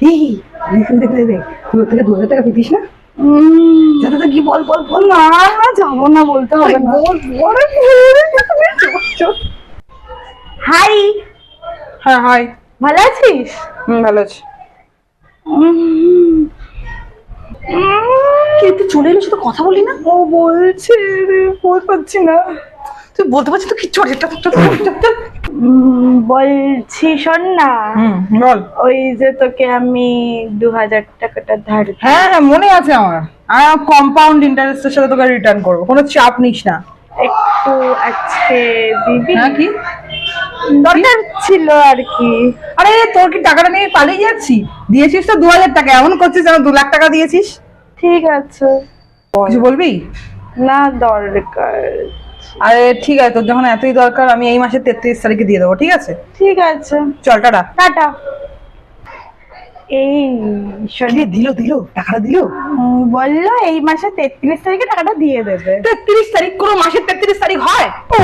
এই দেখ থেকে দু হাজার টাকা পেতিস না? উম, যা দাদা কি বল বল বল। না না যাব না বলতে হবে না। হাই। হ্যাঁ হাই। ভালো আছিস? হুম ভালো আছি। উম, কি তুই চলে এলো শুধু কথা বলি না? ও বলছে রে বলতে পারছি না। তুই বলতে পারছিস তো কিচ্ছু উম, বলছি শোন না। বল। ওই যে তোকে আমি দু হাজার টাকাটা ধার হ্যাঁ হ্যাঁ মনে আছে আমার। আমি কম্পাউন্ড ইন্টারেস্টের সাথে তোকে রিটার্ন করব। কোনো চাপ নিস না। একটু আজকে দিবি? হ্যাঁ কি? দরকার ছিল আর কি। আরে তোর কি টাকাটা নিয়ে পালিয়ে যাচ্ছি? দিয়েছিস তো দু হাজার টাকা। এমন করছিস যেন দু লাখ টাকা দিয়েছিস। ঠিক আছে। কিছু বলবি? না দরকার। আরে ঠিক আছে তোর যখন এতই দরকার আমি এই মাসের তেত্রিশ তারিখে দিয়ে দেবো ঠিক আছে? ঠিক আছে। চল টাটা। টাটা। এই শোন দিল দিল টাকাটা দিল? বলল এই মাসে তেত্রিশ তারিখে টাকাটা দিয়ে দেবে। তেত্রিশ তারিখ কোনো মাসের তেত্রিশ তারিখ হয়? ও।